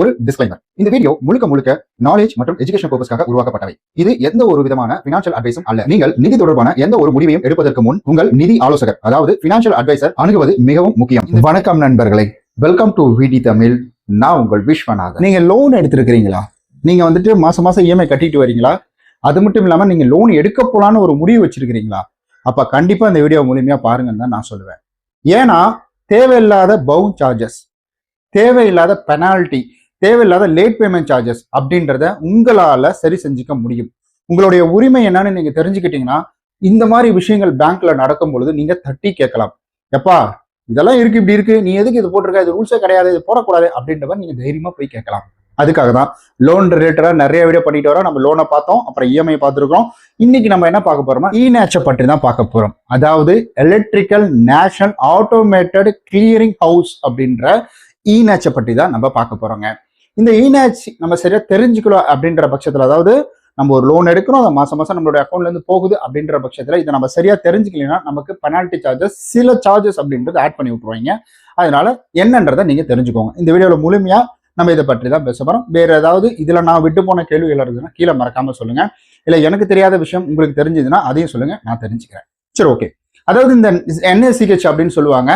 ஒரு டிஸ்க்ளைமர் இந்த வீடியோ முழுக்க முழுக்க நாலேஜ் மற்றும் எஜுகேஷன் பர்பஸ்க்காக உருவாக்கப்பட்டவை. இது எந்த ஒரு விதமான பினான்சியல் அட்வைஸும் அல்ல. நீங்கள் நிதி தொடர்பான எந்த ஒரு முடிவையும் எடுப்பதற்கு முன் உங்கள் நிதி ஆலோசகர் அதாவது பினான்சியல் அட்வைசர் அணுகுவது மிகவும் முக்கியம். வணக்கம் நண்பர்களே. வெல்கம் டு விடி தமிழ் நான் உங்கள் விஸ்வநாதன். நீங்க லோன் எடுத்திருக்கிறீங்களா? நீங்க வந்துட்டு மாசம் மாசம் இஎம்ஐ கட்டிட்டு வரீங்களா? அது மட்டும் இல்லாம நீங்க லோன் எடுக்க போலான்னு ஒரு முடிவு வச்சிருக்கிறீங்களா? அப்ப கண்டிப்பா இந்த வீடியோ முழுமையா பாருங்கன்னு தான் நான் சொல்லுவேன். ஏன்னா தேவையில்லாத பவுன் சார்ஜஸ் தேவையில்லாத பெனால்ட்டி தேவையில்லாத லேட் பேமெண்ட் சார்ஜஸ் அப்படின்றத உங்களால சரி செஞ்சுக்க முடியும். உங்களுடைய உரிமை என்னன்னு நீங்க தெரிஞ்சுக்கிட்டீங்கன்னா இந்த மாதிரி விஷயங்கள் பேங்க்ல நடக்கும் பொழுது நீங்க தட்டி கேட்கலாம். எப்பா இதெல்லாம் இருக்கு இப்படி இருக்கு நீ எதுக்கு இது போட்டிருக்க? இது ரூல்ஸே கிடையாது இது போடக்கூடாது அப்படின்ற மாதிரி நீங்க தைரியமா போய் கேட்கலாம். அதுக்காக தான் லோன் ரிலேட்டடா நிறைய வீடியோ பண்ணிட்டு வரோம். நம்ம லோனை பார்த்தோம் அப்புறம் இஎம்ஐ பார்த்துருக்கோம் இன்னைக்கு நம்ம என்ன பார்க்க போறோம்னா இ நேச்சர் பற்றி தான் பார்க்க போறோம். அதாவது electrical national automated clearing house அப்படின்ற இ நேச்சர் பற்றி தான் நம்ம பார்க்க போறோங்க. இந்த இ நம்ம சரியா தெரிஞ்சுக்கலாம் அப்படின்ற பட்சத்துல அதாவது நம்ம ஒரு லோன் எடுக்கிறோம் அதை மாசம் மாசம் நம்மளுடைய அக்கௌண்ட்ல இருந்து போகுது அப்படின்ற பட்சத்துல இதை நம்ம சரியா தெரிஞ்சுக்கலைன்னா நமக்கு பெனால்ட்டி சார்ஜஸ் சில சார்ஜஸ் அப்படின்றது ஆட் பண்ணி விட்டுருவாங்க. அதனால என்னன்றதை நீங்க தெரிஞ்சுக்கோங்க. இந்த வீடியோல முழுமையா நம்ம இதை பற்றி தான் பேச போறோம். வேற ஏதாவது இதுல நான் விட்டு போன கேள்விகள் இருக்குதுன்னா கீழே மறக்காம சொல்லுங்க. இல்ல எனக்கு தெரியாத விஷயம் உங்களுக்கு தெரிஞ்சதுன்னா அதையும் சொல்லுங்க. நான் தெரிஞ்சுக்கிறேன். சரி ஓகே அதாவது இந்த என்எஸ்சிஹெச் அப்படின்னு சொல்லுவாங்க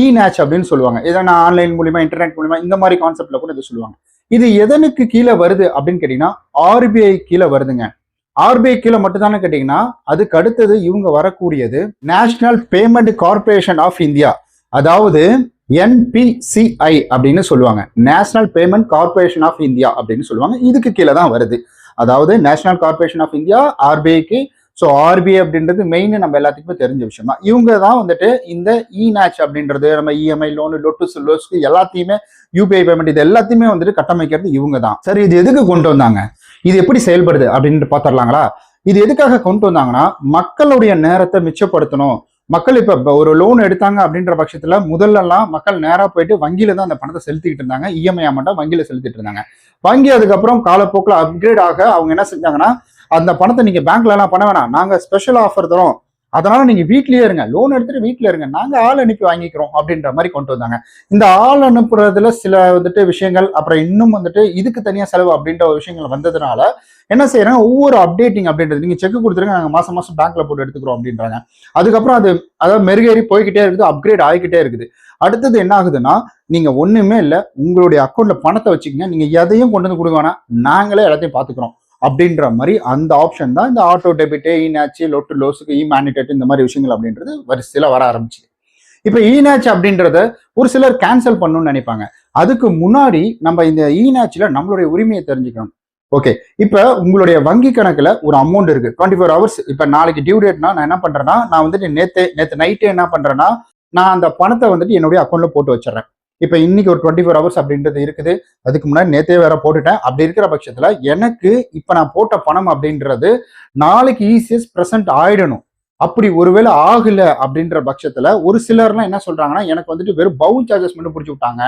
இ நேச் அப்படின்னு சொல்லுவாங்க. இதை நான் ஆன்லைன் மூலியமா இன்டர்நெட் மூலியமா இந்த மாதிரி கான்செப்ட்ல கூட இது சொல்லுவாங்க. இது எதனுக்கு கீழே வருது அப்படின்னு கேட்டீங்கன்னா ஆர்பிஐ கீழே வருதுங்க. ஆர்பிஐ கீழே மட்டும்தானே கேட்டீங்கன்னா அதுக்கு அடுத்தது இவங்க வரக்கூடியது national payment corporation of India அதாவது என்பிசிஐ அப்படின்னு சொல்லுவாங்க. National payment corporation of India அப்படின்னு சொல்லுவாங்க. இதுக்கு கீழே தான் வருது. அதாவது நேஷனல் கார்பரேஷன் ஆஃப் இந்தியா ஆர்பிஐக்கு ஸோ ஆர்பிஐ அப்படின்றது மெயின் நம்ம எல்லாத்துக்குமே தெரிஞ்ச விஷயம் தான். இவங்க தான் வந்துட்டு இந்த இ அப்படின்றது நம்ம இஎம்ஐ லோனு லொட்டுஸ் லோஸ்க்கு எல்லாத்தையுமே யூபிஐ பேமெண்ட் இது எல்லாத்தையுமே வந்துட்டு கட்டமைக்கிறது இவங்க தான். சரி இது எதுக்கு கொண்டு வந்தாங்க? இது எப்படி செயல்படுது அப்படின்ட்டு பார்த்துடலாங்களா? இது எதுக்காக கொண்டு வந்தாங்கன்னா மக்களுடைய நேரத்தை மிச்சப்படுத்தணும். மக்கள் இப்ப ஒரு லோன் எடுத்தாங்க அப்படின்ற பட்சத்துல முதல்லலாம் மக்கள் நேரா போயிட்டு வங்கியில தான் அந்த பணத்தை செலுத்திக்கிட்டு இருந்தாங்க. இஎம்ஐ அமௌண்ட்டா வங்கியில செலுத்திட்டு இருந்தாங்க. வங்கி அதுக்கப்புறம் காலப்போக்கில் அப்கிரேட் ஆக அவங்க என்ன செஞ்சாங்கன்னா அந்த பணத்தை நீங்க பேங்க்ல எல்லாம் பண்ண வேணாம். நாங்க ஸ்பெஷல் ஆஃபர் தரோம். அதனால நீங்க வீட்லயே இருங்க. லோன் எடுத்துட்டு வீட்ல இருங்க. நாங்க ஆள் அனுப்பி வாங்கிக்கிறோம் அப்படின்ற மாதிரி கொண்டு வந்தாங்க. இந்த ஆள் அனுப்புறதுல சில வந்துட்டு விஷயங்கள் அப்புறம் இன்னும் வந்துட்டு இதுக்கு தனியா செலவு அப்படின்ற ஒரு விஷயங்கள் வந்ததுனால என்ன செய்யறாங்க? ஒவ்வொரு அப்டேட்டிங் அப்படின்றது. நீங்க செக் கொடுத்துருங்க. நாங்க மாசம் மாசம் பேங்க்ல போட்டு எடுத்துக்கிறோம் அப்படின்றாங்க. அதுக்கப்புறம் அது அதாவது மெருகேறி போய்கிட்டே இருக்குது. அப்கிரேட் ஆகிக்கிட்டே இருக்குது. அடுத்தது என்ன ஆகுதுன்னா நீங்க ஒண்ணுமே இல்லை. உங்களுடைய அக்கௌண்ட்ல பணத்தை வச்சுக்கோங்க. நீங்க எதையும் கொண்டு வந்து கொடுக்க வேணாம். நாங்களே எல்லாத்தையும் பாத்துக்கிறோம் அப்படின்ற மாதிரி அந்த ஆப்ஷன் தான் இந்த ஆட்டோ டெபிட்டு இநாச்சு லொட்டு லோஸுக்கு இ மேனிடேட் இந்த மாதிரி விஷயங்கள் அப்படின்றது வரிசையில் வர ஆரம்பிச்சு இப்போ இநாச் அப்படின்றத ஒரு சிலர் கேன்சல் பண்ணணும்னு நினைப்பாங்க. அதுக்கு முன்னாடி நம்ம இந்த இநாச்சில் நம்மளுடைய உரிமையை தெரிஞ்சுக்கணும். ஓகே இப்போ உங்களுடைய வங்கி கணக்கில் ஒரு அமௌண்ட் இருக்கு. டுவெண்ட்டி ஃபோர் ஹவர்ஸ் இப்போ நாளைக்கு டியூ டேட்னா நான் என்ன பண்ணுறேன்னா நான் வந்துட்டு நேற்று நேற்று நைட்டு என்ன பண்ணுறேன்னா நான் அந்த பணத்தை வந்துட்டு என்னுடைய அக்கௌண்ட்டில் போட்டு வச்சிடறேன். இப்போ இன்னைக்கு ஒரு டுவெண்ட்டி ஃபோர் ஹவர்ஸ் அப்படின்றது இருக்குது. அதுக்கு முன்னாடி நேத்தே வேற போட்டுட்டேன். அப்படி இருக்கிற பட்சத்துல எனக்கு இப்ப நான் போட்ட பணம் அப்படின்றது நாளைக்கு ஈஸியஸ் ப்ரெசென்ட் ஆயிடணும். அப்படி ஒருவேளை ஆகல அப்படின்ற பட்சத்துல ஒரு சிலர்லாம் என்ன சொல்றாங்கன்னா எனக்கு வந்துட்டு வெறும் பவுன் சார்ஜஸ் மட்டும் பிடிச்சி விட்டாங்க.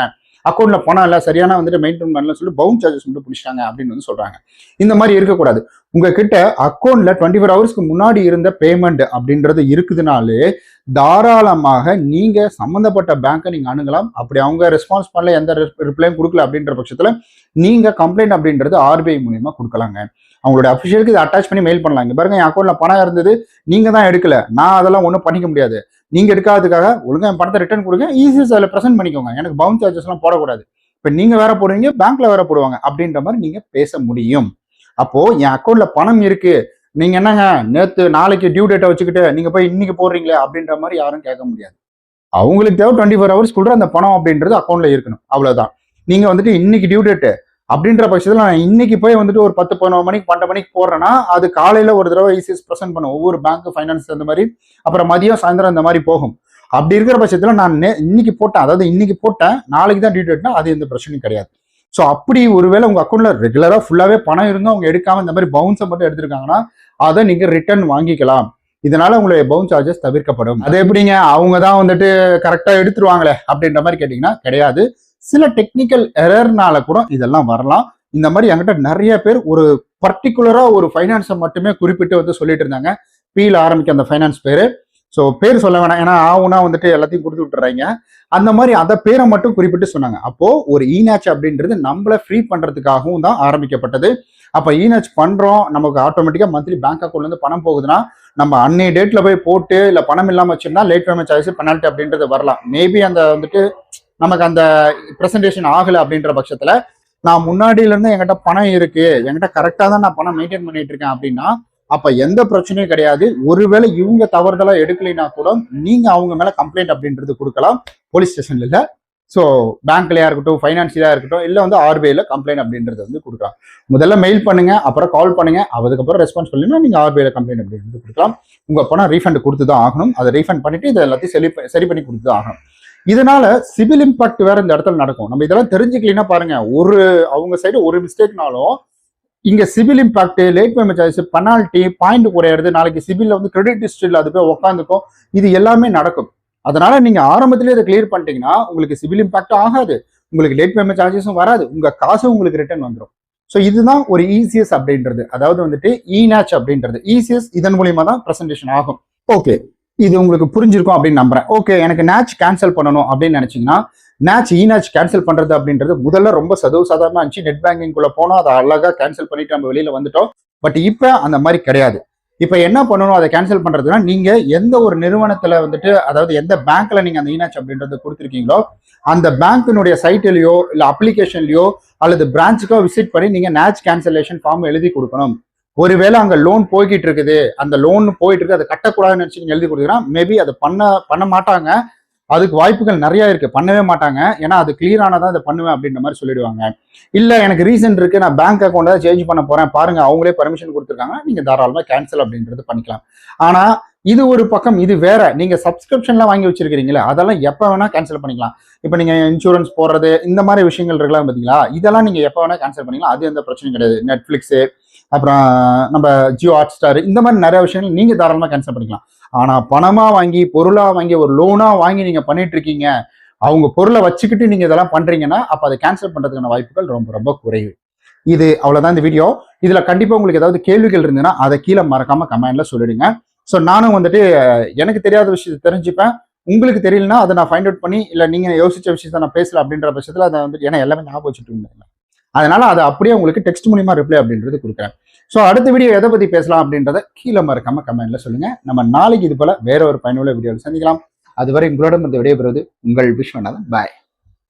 அக்கௌண்ட்ல பணம் இல்லை சரியான வந்துட்டு மெயின்டைன் பண்ணல சொல்லி பவுன் சார்ஜஸ் மட்டும் பிடிச்சிட்டாங்க அப்படின்னு வந்து சொல்றாங்க. இந்த மாதிரி இருக்கக்கூடாது. உங்ககிட்ட அக்கௌண்ட்ல டுவெண்ட்டி ஃபோர் ஹவர்ஸ்க்கு முன்னாடி இருந்த பேமெண்ட் அப்படின்றது இருக்குதுனாலே தாராளமாக நீங்க சம்பந்தப்பட்ட பேங்கை நீங்க அணுகலாம். அப்படி அவங்க ரெஸ்பான்ஸ் பண்ணல எந்த ரிப்ளையும் கொடுக்கல அப்படின்ற பட்சத்துல நீங்க கம்ப்ளைண்ட் அப்படின்றது ஆர்பிஐ மூலியமா கொடுக்கலாங்க. அவங்களோட அஃபிஷியலுக்கு இதை அட்டாச் பண்ணி மெயில் பண்ணலாம். பாருங்க என் அக்கௌண்ட்ல பணம் இருந்தது நீங்க தான் எடுக்கல. நான் அதெல்லாம் ஒன்றும் பண்ணிக்க முடியாது. நீங்க எடுக்காததுக்காக ஒழுங்கா என் பணத்தை ரிட்டர்ன் கொடுங்க. ஈஸியஸ் அதில் ப்ரெசென்ட் பண்ணிக்கோங்க. எனக்கு பவுன் சார்ஜஸ் எல்லாம் போடக்கூடாது. இப்போ நீங்க வேற போடுவீங்க பேங்க்ல வேற போடுவாங்க. அப்படின்ற மாதிரி நீங்க பேச முடியும். அப்போ என் அக்கௌண்ட்ல பணம் இருக்கு. நீங்க என்னங்க நேத்து நாளைக்கு டியூ டேட்டை வச்சுக்கிட்டு நீங்க போய் இன்னைக்கு போடுறீங்களே அப்படின்ற மாதிரி யாரும் கேட்க முடியாது. அவங்களுக்கு தேவை டுவெண்ட்டி ஃபோர் ஹவர்ஸ் கூட அந்த பணம் அப்படின்றது அக்கௌண்ட்ல இருக்கணும். அவ்வளவுதான். நீங்க வந்துட்டு இன்னைக்கு டியூ டேட்டு அப்படின்ற பட்சத்தில் நான் இன்னைக்கு போய் வந்துட்டு ஒரு பத்து பதினொரு மணிக்கு பன்னெண்டு மணிக்கு போடுறேன்னா அது காலையில ஒரு தடவை ஈஸியஸ் ப்ரெசென்ட் பண்ணும். ஒவ்வொரு பேங்க் ஃபைனான்ஸ் அந்த மாதிரி அப்புறம் மதியம் சாயந்தரம் அந்த மாதிரி போகும். அப்படி இருக்கிற பட்சத்தில் நான் இன்னைக்கு போட்டேன். அதாவது இன்னைக்கு போட்டேன். நாளைக்கு தான் டியூ டேட்னா அது எந்த பிரச்சனையும் கிடையாது. ஸோ அப்படி ஒருவேளை உங்கள் அக்கௌண்ட்டில் ரெகுலராக ஃபுல்லாகவே பணம் இருந்தால் அவங்க எடுக்காமல் இந்த மாதிரி பவுன்ஸை மட்டும் எடுத்திருக்காங்கன்னா அதை நீங்கள் ரிட்டர்ன் வாங்கிக்கலாம். இதனால உங்களுடைய பவுன் சார்ஜஸ் தவிர்க்கப்படும். அது எப்படிங்க? அவங்க தான் வந்துட்டு கரெக்டாக எடுத்துருவாங்களே அப்படின்ற மாதிரி கேட்டிங்கன்னா கிடையாது. சில டெக்னிக்கல் எரர்னால கூட இதெல்லாம் வரலாம். இந்த மாதிரி என்கிட்ட நிறைய பேர் ஒரு பர்டிகுலராக ஒரு ஃபைனான்ஸை மட்டுமே குறிப்பிட்டு வந்து சொல்லிட்டு இருந்தாங்க. பீல ஆரம்பிக்க அந்த ஃபைனான்ஸ் பேர். ஸோ பேர் சொல்ல வேணாம். ஏன்னா ஆவுனா வந்துட்டு எல்லாத்தையும் கொடுத்து விட்டுறாங்க. அந்த மாதிரி அந்த பேரை மட்டும் குறிப்பிட்டு சொன்னாங்க. அப்போ ஒரு ஈனாச் அப்படின்றது நம்மளை ஃப்ரீ பண்றதுக்காகவும் தான் ஆரம்பிக்கப்பட்டது. அப்போ ஈனாச் பண்றோம் நமக்கு ஆட்டோமேட்டிக்கா மந்த்லி பேங்க் அக்கௌண்ட்லேருந்து பணம் போகுதுன்னா நம்ம அன்னைய டேட்ல போய் போட்டு இல்லை பணம் இல்லாமல் வச்சிருந்தா லேட் பேமெண்ட் சார்ஜஸ் பெனால்ட்டி அப்படின்றது வரலாம். மேபி அந்த வந்துட்டு நமக்கு அந்த ப்ரெசன்டேஷன் ஆகலை அப்படின்ற பட்சத்தில் நான் முன்னாடியிலேருந்து என்கிட்ட பணம் இருக்குது என்கிட்ட கரெக்டாக தான் நான் பணம் மெயின்டைன் பண்ணிட்டு இருக்கேன் அப்படின்னா அப்ப எந்த பிரச்சனையும் கிடையாது. ஒருவேளை இவங்க தவறுதலா எடுக்கலைன்னா கூட நீங்க அவங்க மேல கம்ப்ளைண்ட் அப்படின்றது கொடுக்கலாம். போலீஸ் ஸ்டேஷன்ல இல்ல. ஸோ பேங்க்லயா இருக்கட்டும் ஃபைனான்சியலா இருக்கட்டும் இல்ல வந்து ஆர்பிஐல கம்ப்ளைண்ட் அப்படின்றது வந்து கொடுக்கலாம். முதல்ல மெயில் பண்ணுங்க அப்புறம் கால் பண்ணுங்க அதுக்கப்புறம் ரெஸ்பான்ஸ் பண்ணலாம் நீங்க ஆர்பிஐல கம்ப்ளைண்ட் அப்படின்றது கொடுக்கலாம். உங்க பணம் ரீஃபண்ட் கொடுத்து தான் ஆகணும். அதை ரீஃபண்ட் பண்ணிட்டு இதை எல்லாத்தையும் சரி சரி பண்ணி கொடுத்து தான் ஆகணும். இதனால சிவில் இம்பாக்ட் வேற இந்த இடத்துல நடக்கும். நம்ம இதெல்லாம் தெரிஞ்சுக்கலாம் பாருங்க ஒரு அவங்க சைடு ஒரு மிஸ்டேக்னாலும் இங்க CIBIL impact late payment charges penalty point குறையிறது நாளைக்கு சிவிலில் வந்து கிரெடிட் ஹிஸ்டரியில் அது போய் உட்காந்துக்கும் இது எல்லாமே நடக்கும். அதனால நீங்க ஆரம்பத்திலே இதை கிளியர் பண்ணிட்டீங்கன்னா உங்களுக்கு சிவில் இம்பாக்டும் ஆகாது. உங்களுக்கு லேட் பேமெண்ட் சார்ஜஸும் வராது. உங்க காசும் உங்களுக்கு ரிட்டர்ன் வந்துடும் ஸோ இதுதான் ஒரு இசிஎஸ் அப்படின்றது. அதாவது வந்துட்டு இநேச் அப்படின்றது. இசிஎஸ் இதன் மூலியமா தான் ப்ரெசன்டேஷன் ஆகும். ஓகே இது உங்களுக்கு புரிஞ்சிருக்கும் அப்படின்னு நம்புறேன். ஓகே எனக்கு நேச் கேன்சல் பண்ணணும் அப்படின்னு நினைச்சீங்கன்னா நேச் இநாச் கேன்சல் பண்றது அப்படின்றது முதல்ல ரொம்ப சதவு சாதாரணமாக இருந்துச்சு. நெட் பேங்கிங் குள்ள போனோம் அதை அழகாக கேன்சல் பண்ணிட்டு நம்ம வெளியில வந்துட்டோம். பட் இப்போ அந்த மாதிரி கிடையாது. இப்போ என்ன பண்ணணும்? அதை கேன்சல் பண்றதுன்னா நீங்க எந்த ஒரு நிறுவனத்துல வந்துட்டு அதாவது எந்த பேங்க்ல நீங்க அந்த இநாச் அப்படின்றது கொடுத்துருக்கீங்களோ அந்த பேங்க்கினுடைய சைட்லயோ இல்லை அப்ளிகேஷன்லயோ அல்லது பிரான்ச்சுக்கோ விசிட் பண்ணி நீங்க நேச் கேன்சலேஷன் ஃபார்ம் எழுதி கொடுக்கணும். ஒருவேளை அங்கே லோன் போய்கிட்டு இருக்குது. அந்த லோன் போயிட்டு இருக்கு. அதை கட்டக்கூடாதுன்னு நினச்சி நீங்க எழுதி கொடுத்தீங்கன்னா மேபி அதை பண்ண பண்ண மாட்டாங்க. அதுக்கு வாய்ப்புகள் நிறைய இருக்கு. பண்ணவே மாட்டாங்க. ஏன்னா அது கிளியர் ஆனதான் இதை பண்ணுவேன் அப்படின்ற மாதிரி சொல்லிடுவாங்க. இல்ல எனக்கு ரீசன் இருக்கு. நான் பேங்க் அக்கௌண்ட் தான் சேஞ்ச் பண்ண போறேன். பாருங்க அவங்களே பர்மிஷன் கொடுத்துருக்காங்க. நீங்க தாராளமா கேன்சல் அப்படின்றது பண்ணிக்கலாம். ஆனா இது ஒரு பக்கம் இது வேற. நீங்க சப்ஸ்கிரிப்ஷன்லாம் வாங்கி வச்சிருக்கீங்களா அதெல்லாம் எப்ப வேணா கேன்சல் பண்ணிக்கலாம். இப்போ நீங்க இன்சூரன்ஸ் போடுறது இந்த மாதிரி விஷயங்கள் இருக்கலாம் பாத்தீங்களா? இதெல்லாம் நீங்க எப்ப வேணா கேன்சல் பண்ணிக்கலாம். அது எந்த பிரச்சனையும் கிடையாது. நெட்ஃபிளிக்ஸ் அப்புறம் நம்ம ஜியோ ஹாட் ஸ்டார் இந்த மாதிரி நிறைய விஷயங்கள் நீங்க தாராளமா கேன்சல் பண்ணிக்கலாம். ஆனா பணமா வாங்கி பொருளா வாங்கி ஒரு லோனா வாங்கி நீங்க பண்ணிட்டு இருக்கீங்க அவங்க பொருளை வச்சுக்கிட்டு நீங்க இதெல்லாம் பண்றீங்கன்னா அப்ப அதை கேன்சல் பண்றதுக்கான வாய்ப்புகள் ரொம்ப ரொம்ப குறைவு. இது அவ்வளவுதான் இந்த வீடியோ இதுல கண்டிப்பா உங்களுக்கு ஏதாவது கேள்விகள் இருந்ததுன்னா அதை கீழே மறக்காம கமெண்ட்ல சொல்லிடுங்க. ஸோ நானும் வந்துட்டு எனக்கு தெரியாத விஷயத்தை தெரிஞ்சுப்பேன். உங்களுக்கு தெரியலனா அதை நான் ஃபைண்ட் அவுட் பண்ணி இல்லை நீங்க யோசிச்ச விஷயத்த நான் பேசல அப்படின்ற பட்சத்தில் அதை வந்துட்டு ஏன்னா எல்லாமே ஞாபகம் வச்சுட்டு இருந்தேன். அதனால அதை அப்படியே உங்களுக்கு டெக்ஸ்ட் மூலியமா ரிப்ளை அப்படின்றது கொடுக்குறேன். ஸோ அடுத்த வீடியோ எதை பற்றி பேசலாம் அப்படின்றத கீழே மறக்காம கமெண்ட்ல சொல்லுங்க. நம்ம நாளைக்கு இது போல வேற ஒரு பயனுள்ள வீடியோவில் சந்திக்கலாம். அதுவரை உங்களிடம் இந்த விடைபெறுவது உங்கள் விஸ்வநாதன். பாய்